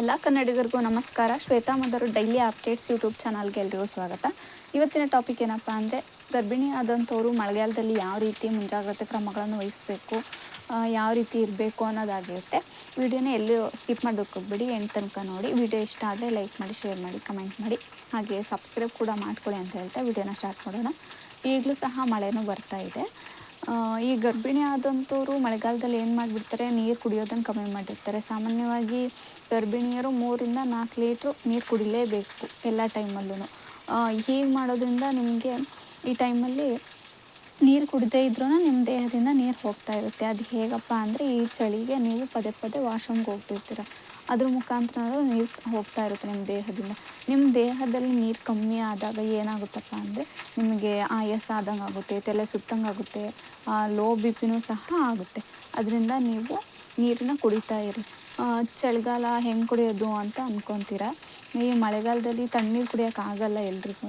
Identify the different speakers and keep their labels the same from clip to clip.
Speaker 1: ಎಲ್ಲ ಕನ್ನಡಿಗರಿಗೂ ನಮಸ್ಕಾರ. ಶ್ವೇತಾ ಮದರು ಡೈಲಿ ಅಪ್ಡೇಟ್ಸ್ ಯೂಟ್ಯೂಬ್ ಚಾನಲ್ಗೆ ಎಲ್ರಿಗೂ ಸ್ವಾಗತ. ಇವತ್ತಿನ ಟಾಪಿಕ್ ಏನಪ್ಪ ಅಂದರೆ ಗರ್ಭಿಣಿ ಆದಂಥವರು ಮಳೆಗಾಲದಲ್ಲಿ ಯಾವ ರೀತಿ ಮುಂಜಾಗ್ರತೆ ಕ್ರಮಗಳನ್ನು ವಹಿಸಬೇಕು ಯಾವ ರೀತಿ ಇರಬೇಕು ಅನ್ನೋದಾಗಿರುತ್ತೆ. ವಿಡಿಯೋನ ಎಲ್ಲೂ ಸ್ಕಿಪ್ ಮಾಡೋಕ್ಕೆ ಎಂಡ್ ಎಂಟು ತನಕ ನೋಡಿ. ವಿಡಿಯೋ ಇಷ್ಟ ಆದರೆ ಲೈಕ್ ಮಾಡಿ, ಶೇರ್ ಮಾಡಿ, ಕಮೆಂಟ್ ಮಾಡಿ. ಹಾಗೆ ಸಬ್ಸ್ಕ್ರೈಬ್ ಕೂಡ ಮಾಡ್ಕೊಳ್ಳಿ ಅಂತ ಹೇಳ್ತಾ ವಿಡಿಯೋನ ಸ್ಟಾರ್ಟ್ ಮಾಡೋಣ. ಈಗಲೂ ಸಹ ಮಳೆನೂ ಬರ್ತಾ ಇದೆ. ಈ ಗರ್ಭಿಣಿ ಆದಂಥವ್ರು ಮಳೆಗಾಲದಲ್ಲಿ ಏನು ಮಾಡಿಬಿಡ್ತಾರೆ? ನೀರು ಕುಡಿಯೋದನ್ನು ಕಮ್ಮಿ ಮಾಡಿರ್ತಾರೆ. ಸಾಮಾನ್ಯವಾಗಿ ಗರ್ಭಿಣಿಯರು ಮೂರಿಂದ ನಾಲ್ಕು ಲೀಟ್ರು ನೀರು ಕುಡಿಲೇಬೇಕು ಎಲ್ಲ ಟೈಮಲ್ಲೂ ಹೀಗೆ ಮಾಡೋದ್ರಿಂದ ನಿಮಗೆ ಈ ಟೈಮಲ್ಲಿ ನೀರು ಕುಡಿದೇ ಇದ್ರೂ ನಿಮ್ಮ ದೇಹದಿಂದ ನೀರು ಹೋಗ್ತಾ ಇರುತ್ತೆ. ಅದು ಹೇಗಪ್ಪ ಅಂದರೆ ಈ ಚಳಿಗೆ ನೀವು ಪದೇ ಪದೇ ವಾಶ್ರೂಮ್ಗೆ ಹೋಗ್ತಿರ್ತೀರ ಅದ್ರ ಮುಖಾಂತರ ನೀರು ಹೋಗ್ತಾ ಇರುತ್ತೆ ನಿಮ್ಮ ದೇಹದಿಂದ. ನಿಮ್ಮ ದೇಹದಲ್ಲಿ ನೀರು ಕಮ್ಮಿ ಆದಾಗ ಏನಾಗುತ್ತಪ್ಪ ಅಂದರೆ ನಿಮಗೆ ಆಯಾಸ ಆದಂಗೆ ಆಗುತ್ತೆ, ತಲೆ ಸುತ್ತಂಗೆ ಆಗುತ್ತೆ ಲೋ ಬಿ ಪಿನೂ ಸಹ ಆಗುತ್ತೆ. ಅದರಿಂದ ನೀವು ನೀರನ್ನ ಕುಡಿತಾ ಇರಿ. ಚಳಿಗಾಲ ಹೆಂಗೆ ಕುಡಿಯೋದು ಅಂತ ಅಂದ್ಕೊತೀರ ಈ ಮಳೆಗಾಲದಲ್ಲಿ ತಣ್ಣೀರು ಕುಡಿಯೋಕ್ಕಾಗಲ್ಲ ಎಲ್ರಿಗೂ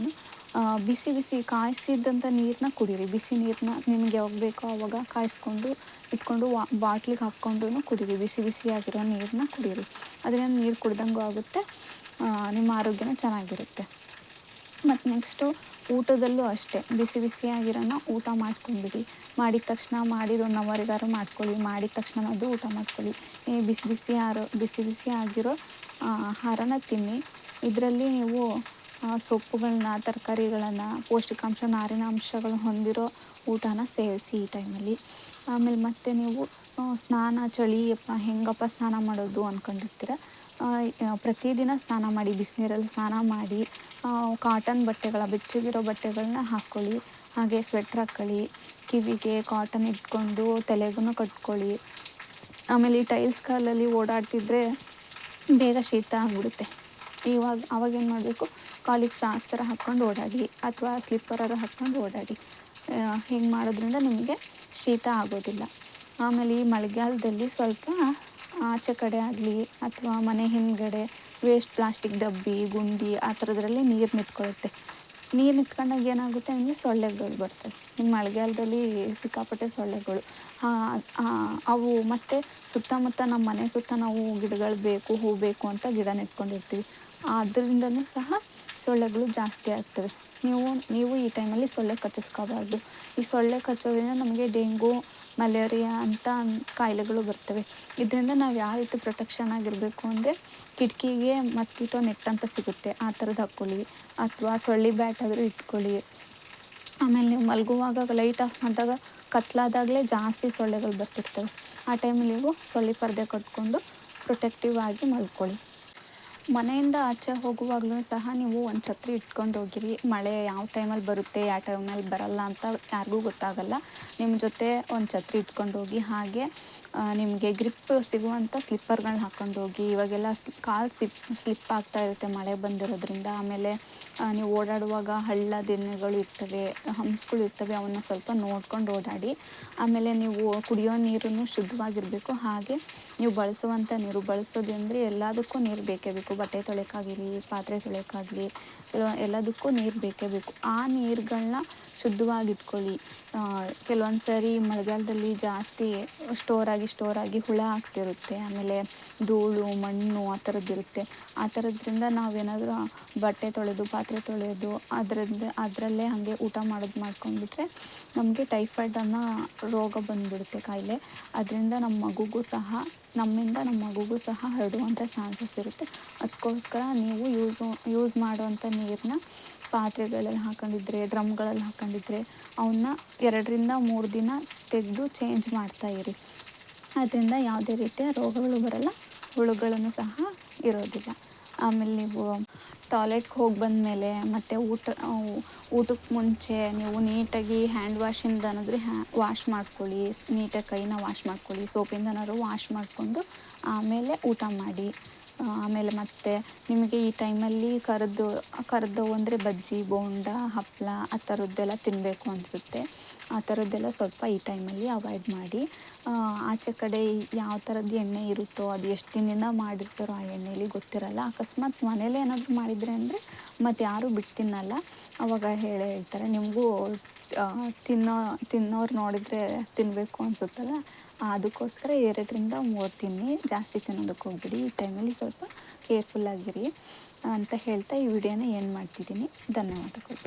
Speaker 1: ಬಿಸಿ ಬಿಸಿ ಕಾಯಿಸಿದಂಥ ನೀರನ್ನ ಕುಡೀರಿ. ಬಿಸಿ ನೀರನ್ನ ನಿಮ್ಗೆ ಯಾವಾಗ ಬೇಕೋ ಆವಾಗ ಕಾಯಿಸ್ಕೊಂಡು, ಇಟ್ಕೊಂಡು ವಾ, ಬಾಟ್ಲಿಗೆ ಹಾಕ್ಕೊಂಡು ಕುಡೀರಿ. ಬಿಸಿ ಬಿಸಿಯಾಗಿರೋ ನೀರನ್ನ ಕುಡೀರಿ. ಅದರಿಂದ ನೀರು ಕುಡ್ದಂಗೂ ಆಗುತ್ತೆ ನಿಮ್ಮ ಆರೋಗ್ಯನೂ ಚೆನ್ನಾಗಿರುತ್ತೆ. ಮತ್ತು ನೆಕ್ಸ್ಟು ಊಟದಲ್ಲೂ ಅಷ್ಟೇ. ಬಿಸಿ ಬಿಸಿಯಾಗಿರೋನ ಊಟ ಮಾಡ್ಕೊಂಡ್ಬಿಡಿ. ಮಾಡಿದ ತಕ್ಷಣ, ಮಾಡಿದ ಒಂದು ಅವರಿಗಾರು ಮಾಡ್ಕೊಳ್ಳಿ. ಮಾಡಿದ ತಕ್ಷಣ ಅದು ಊಟ ಮಾಡ್ಕೊಳ್ಳಿ. ಈ ಬಿಸಿ ಬಿಸಿ ಆರೋ ಬಿಸಿ ಬಿಸಿ ಆಗಿರೋ ಆಹಾರನ ತಿನ್ನಿ. ಇದರಲ್ಲಿ ನೀವು ಸೊಪ್ಪುಗಳನ್ನ ತರಕಾರಿಗಳನ್ನು, ಪೌಷ್ಟಿಕಾಂಶ ನಾರಿನಾಂಶಗಳು ಹೊಂದಿರೋ ಊಟನ ಸೇವಿಸಿ ಈ ಟೈಮಲ್ಲಿ. ಆಮೇಲೆ ಮತ್ತೆ ನೀವು ಸ್ನಾನ, ಚಳಿ ಅಪ್ಪ ಹೆಂಗಪ್ಪ ಸ್ನಾನ ಮಾಡೋದು ಅಂದ್ಕೊಂಡಿರ್ತೀರ ಪ್ರತಿದಿನ ಸ್ನಾನ ಮಾಡಿ, ಬಿಸಿನೀರಲ್ಲಿ ಸ್ನಾನ ಮಾಡಿ ಕಾಟನ್ ಬಟ್ಟೆಗಳ, ಬೆಚ್ಚಗಿರೋ ಬಟ್ಟೆಗಳನ್ನ ಹಾಕ್ಕೊಳ್ಳಿ. ಹಾಗೆ ಸ್ವೆಟ್ರ್ ಹಾಕ್ಕೊಳ್ಳಿ, ಕಿವಿಗೆ ಕಾಟನ್ ಇಟ್ಕೊಂಡು ತಲೆಗೂ ಕಟ್ಕೊಳ್ಳಿ. ಆಮೇಲೆ ಈ ಟೈಲ್ಸ್ ಕಾಲಲ್ಲಿ ಓಡಾಡ್ತಿದ್ರೆ ಬೇಗ ಶೀತ ಆಗಿಬಿಡುತ್ತೆ. ಇವಾಗ ಅವಾಗ ಏನು ಮಾಡಬೇಕು? ಕಾಲಿಗೆ ಸಾಕ್ಸ್ ಥರ ಹಾಕ್ಕೊಂಡು ಓಡಾಡಿ ಅಥವಾ ಸ್ಲಿಪ್ಪರಾರು ಹಾಕ್ಕೊಂಡು ಓಡಾಡಿ. ಹಿಂಗೆ ಮಾಡೋದ್ರಿಂದ ನಿಮಗೆ ಶೀತ ಆಗೋದಿಲ್ಲ. ಆಮೇಲೆ ಈ ಮಳೆಗಾಲದಲ್ಲಿ ಸ್ವಲ್ಪ ಆಚೆ ಕಡೆ ಆಗಲಿ ಅಥವಾ ಮನೆ ಹಿಂದ್ಗಡೆ ವೇಸ್ಟ್ ಪ್ಲಾಸ್ಟಿಕ್ ಡಬ್ಬಿ, ಗುಂಡಿ ಆ ಥರದ್ರಲ್ಲಿ ನೀರು ನಿಂತ್ಕೊಳ್ಳುತ್ತೆ. ನೀರು ನಿಂತ್ಕೊಂಡಾಗ ಏನಾಗುತ್ತೆ ಅಂದರೆ ಸೊಳ್ಳೆಗಳು ಬರ್ತವೆ. ಈ ಮಳೆಗಾಲದಲ್ಲಿ ಸಿಕ್ಕಾಪಟ್ಟೆ ಸೊಳ್ಳೆಗಳು. ಅವು ಮತ್ತು ಸುತ್ತಮುತ್ತ ನಮ್ಮ ಮನೆ ಸುತ್ತ ನಾವು ಗಿಡಗಳು ಬೇಕು, ಹೂ ಬೇಕು ಅಂತ ಗಿಡ ನೆಟ್ಕೊಂಡಿರ್ತೀವಿ. ಅದರಿಂದನೂ ಸಹ ಸೊಳ್ಳೆಗಳು ಜಾಸ್ತಿ ಆಗ್ತವೆ. ನೀವು ನೀವು ಈ ಟೈಮಲ್ಲಿ ಸೊಳ್ಳೆ ಕಚ್ಚಿಸ್ಕೋಬಾರ್ದು. ಈ ಸೊಳ್ಳೆ ಕಚ್ಚೋದ್ರಿಂದ ನಮಗೆ ಡೆಂಗು, ಮಲೇರಿಯಾ ಅಂತ ಕಾಯಿಲೆಗಳು ಬರ್ತವೆ. ಇದರಿಂದ ನಾವು ಯಾವ ರೀತಿ ಪ್ರೊಟೆಕ್ಷನ್ ಆಗಿರಬೇಕು ಅಂದರೆ ಕಿಟಕಿಗೆ ಮಸ್ಕಿಟೋ, ನೆಟ್ ಅಂತ ಸಿಗುತ್ತೆ. ಆ ಥರದ್ದು ಹಾಕ್ಕೊಳ್ಳಿ. ಅಥವಾ ಸೊಳ್ಳೆ ಬ್ಯಾಟ್ ಆದರೂ ಇಟ್ಕೊಳ್ಳಿ. ಆಮೇಲೆ ನೀವು ಮಲಗುವಾಗ ಲೈಟ್ ಆಫ್ ಮಾಡಿದಾಗ ಕತ್ಲಾದಾಗಲೇ ಜಾಸ್ತಿ ಸೊಳ್ಳೆಗಳು ಬರ್ತಿರ್ತವೆ. ಆ ಟೈಮಲ್ಲಿ ನೀವು ಸೊಳ್ಳೆ ಪರದೆ ಕಟ್ಕೊಂಡು ಪ್ರೊಟೆಕ್ಟಿವ್ ಆಗಿ ಮಲ್ಕೊಳ್ಳಿ. ಮನೆಯಿಂದ ಆಚೆ ಹೋಗುವಾಗಲೂ ಸಹ ನೀವು ಒಂದು ಛತ್ರಿ ಇಟ್ಕೊಂಡು ಹೋಗಿರಿ. ಮಳೆ ಯಾವ ಟೈಮಲ್ಲಿ ಬರುತ್ತೆ, ಯಾವ ಟೈಮಲ್ಲಿ ಬರಲ್ಲ ಅಂತ ಯಾರಿಗೂ ಗೊತ್ತಾಗಲ್ಲ. ನಿಮ್ಮ ಜೊತೆ ಒಂದು ಛತ್ರಿ ಇಟ್ಕೊಂಡು ಹೋಗಿ, ಹಾಗೆ ನಿಮಗೆ ಗ್ರಿಪ್ ಸಿಗುವಂಥ ಸ್ಲಿಪ್ಪರ್ಗಳನ್ನ ಹಾಕ್ಕೊಂಡು ಹೋಗಿ. ಇವಾಗೆಲ್ಲ ಕಾಲು ಸಿಪ್ ಸ್ಲಿಪ್ ಆಗ್ತಾ ಇರುತ್ತೆ ಮಳೆ ಬಂದಿರೋದ್ರಿಂದ. ಆಮೇಲೆ ನೀವು ಓಡಾಡುವಾಗ ಹಳ್ಳ ದಿಣ್ಣೆಗಳು ಇರ್ತವೆ ಹಂಪ್ಸ್ಗಳು ಇರ್ತವೆ, ಅವನ್ನ ಸ್ವಲ್ಪ ನೋಡ್ಕೊಂಡು ಓಡಾಡಿ, ಆಮೇಲೆ ನೀವು ಕುಡಿಯೋ ನೀರನ್ನು ಶುದ್ಧವಾಗಿರಬೇಕು. ಹಾಗೆ ನೀವು ಬಳಸುವಂಥ ನೀರು ಬಳಸೋದು ಅಂದರೆ ಎಲ್ಲದಕ್ಕೂ ನೀರು ಬೇಕೇ ಬೇಕು. ಬಟ್ಟೆ ತೊಳೆಯೋಕ್ಕಾಗಲಿ, ಪಾತ್ರೆ ತೊಳೆಯೋಕ್ಕಾಗಲಿ, ಎಲ್ಲ- ಎಲ್ಲದಕ್ಕೂ ನೀರು ಬೇಕೇ ಬೇಕು. ಆ ನೀರುಗಳನ್ನ ಶುದ್ಧವಾಗಿ ಇಟ್ಕೊಳ್ಳಿ ಕೆಲವೊಂದು ಸರಿ ಮಳೆಗಾಲದಲ್ಲಿ ಜಾಸ್ತಿ ಸ್ಟೋರ್ ಆಗಿ ಸ್ಟೋರ್ ಆಗಿ ಹುಳ ಆಗ್ತಿರುತ್ತೆ. ಆಮೇಲೆ ಧೂಳು, ಮಣ್ಣು ಆ ಥರದ್ದಿರುತ್ತೆ ಆ ಥರದ್ರಿಂದ ನಾವೇನಾದರೂ ಬಟ್ಟೆ ತೊಳೆದು, ಪಾತ್ರೆ ತೊಳೆದು ಅದರಿಂದ ಅದರಲ್ಲೇ ಹಾಗೆ ಊಟ ಮಾಡೋದು ಮಾಡ್ಕೊಂಡ್ಬಿಟ್ರೆ ನಮಗೆ ಟೈಫಾಯ್ಡ್ ಅನ್ನೋ ರೋಗ ಬಂದುಬಿಡುತ್ತೆ ಕಾಯಿಲೆ. ಅದರಿಂದ ನಮ್ಮ ಮಗುಗೂ ಸಹ, ನಮ್ಮಿಂದ ನಮ್ಮ ಮಗುಗೂ ಸಹ ಹರಡುವಂಥ ಚಾನ್ಸಸ್ ಇರುತ್ತೆ. ಅದಕ್ಕೋಸ್ಕರ ನೀವು ಯೂಸು, ಯೂಸ್ ಮಾಡುವಂಥ ನೀರನ್ನ ಪಾತ್ರೆಗಳಲ್ಲಿ ಹಾಕೊಂಡಿದ್ರೆ, ಡ್ರಮ್ಗಳಲ್ಲಿ ಹಾಕೊಂಡಿದ್ರೆ ಅವನ್ನ ಎರಡರಿಂದ ಮೂರು ದಿನ ತೆಗೆದು ಚೇಂಜ್ ಮಾಡ್ತಾ ಇರಿ. ಅದರಿಂದ ಯಾವುದೇ ರೀತಿಯ ರೋಗಗಳು ಬರಲ್ಲ, ಹುಳುಗಳನ್ನು ಸಹ ಇರೋದಿಲ್ಲ. ಆಮೇಲೆ ನೀವು ಟಾಯ್ಲೆಟ್ಗೆ ಹೋಗಿ ಬಂದಮೇಲೆ ಮತ್ತು ಊಟ, ಊಟಕ್ಕೆ ಮುಂಚೆ ನೀವು ನೀಟಾಗಿ ಹ್ಯಾಂಡ್ ವಾಷಿಂದ ಏನಾದರೂ ಹ್ಯಾ ವಾಶ್ ಮಾಡ್ಕೊಳ್ಳಿ, ನೀಟಾಗಿ ಕೈನ ವಾಶ್ ಮಾಡ್ಕೊಳ್ಳಿ ಸೋಪಿಂದನಾದ್ರು ವಾಶ್ ಮಾಡಿಕೊಂಡು ಆಮೇಲೆ ಊಟ ಮಾಡಿ. ಆಮೇಲೆ ಮತ್ತೆ ನಿಮಗೆ ಈ ಟೈಮಲ್ಲಿ ಕರೆದು ಕರೆದವು ಅಂದರೆ ಬಜ್ಜಿ, ಬೋಂಡ ಹಪ್ಪಳ ಆ ಥರದ್ದೆಲ್ಲ ತಿನ್ನಬೇಕು ಅನಿಸುತ್ತೆ. ಆ ಥರದ್ದೆಲ್ಲ ಸ್ವಲ್ಪ ಈ ಟೈಮಲ್ಲಿ ಅವಾಯ್ಡ್ ಮಾಡಿ. ಆಚೆ ಕಡೆ ಯಾವ ಥರದ ಎಣ್ಣೆ ಇರುತ್ತೋ ಅದು ಎಷ್ಟು ದಿನದಿಂದ ಮಾಡಿರ್ತಾರೋ ಆ ಎಣ್ಣೆಲಿ ಗೊತ್ತಿರಲ್ಲ. ಅಕಸ್ಮಾತ್ ಮನೇಲೇ ಏನಾದರೂ ಮಾಡಿದರೆ ಅಂದರೆ ಮತ್ತು ಯಾರೂ ಬಿಟ್ಟು ತಿನ್ನಲ್ಲ. ಅವಾಗ ಹೇಳೇ, ಹೇಳ್ತಾರೆ, ನಿಮಗೂ ತಿನ್ನೋ, ತಿನ್ನೋರು ನೋಡಿದರೆ ತಿನ್ನಬೇಕು ಅನಿಸುತ್ತಲ್ಲ. ಅದಕ್ಕೋಸ್ಕರ ಎರಡರಿಂದ ಮೂರು ತಿನ್ನಿ ಜಾಸ್ತಿ ತಿನ್ನೋದಕ್ಕೆ ಹೋಗ್ಬಿಡಿ. ಈ ಟೈಮಲ್ಲಿ ಸ್ವಲ್ಪ ಕೇರ್ಫುಲ್ಲಾಗಿರಿ ಅಂತ ಹೇಳ್ತಾ ಈ ವಿಡಿಯೋನ ಏನು ಮಾಡ್ತಿದ್ದೀನಿ. ಧನ್ಯವಾದಗಳು.